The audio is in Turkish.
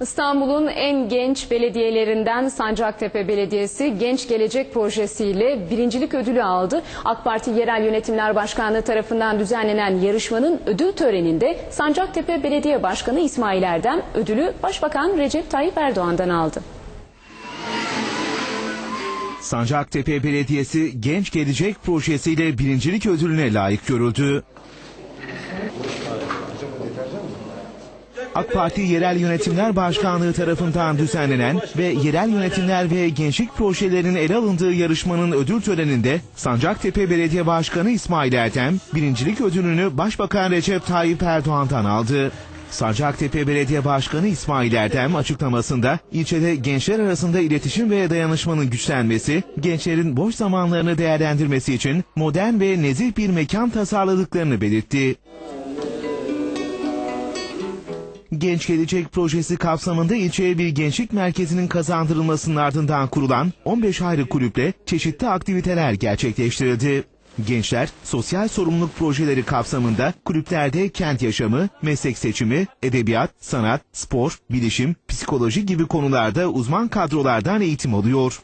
İstanbul'un en genç belediyelerinden Sancaktepe Belediyesi Genç Gelecek projesiyle birincilik ödülü aldı. AK Parti Yerel Yönetimler Başkanlığı tarafından düzenlenen yarışmanın ödül töreninde Sancaktepe Belediye Başkanı İsmail Erdem ödülü Başbakan Recep Tayyip Erdoğan'dan aldı. Sancaktepe Belediyesi Genç Gelecek projesiyle birincilik ödülüne layık görüldü. AK Parti Yerel Yönetimler Başkanlığı tarafından düzenlenen ve yerel yönetimler ve gençlik projelerinin ele alındığı yarışmanın ödül töreninde Sancaktepe Belediye Başkanı İsmail Erdem birincilik ödülünü Başbakan Recep Tayyip Erdoğan'dan aldı. Sancaktepe Belediye Başkanı İsmail Erdem açıklamasında ilçede gençler arasında iletişim ve dayanışmanın güçlenmesi, gençlerin boş zamanlarını değerlendirmesi için modern ve nezih bir mekan tasarladıklarını belirtti. Genç Gelecek Projesi kapsamında ilçeye bir gençlik merkezinin kazandırılmasının ardından kurulan 15 ayrı kulüple çeşitli aktiviteler gerçekleştirildi. Gençler sosyal sorumluluk projeleri kapsamında kulüplerde kent yaşamı, meslek seçimi, edebiyat, sanat, spor, bilişim, psikoloji gibi konularda uzman kadrolardan eğitim alıyor.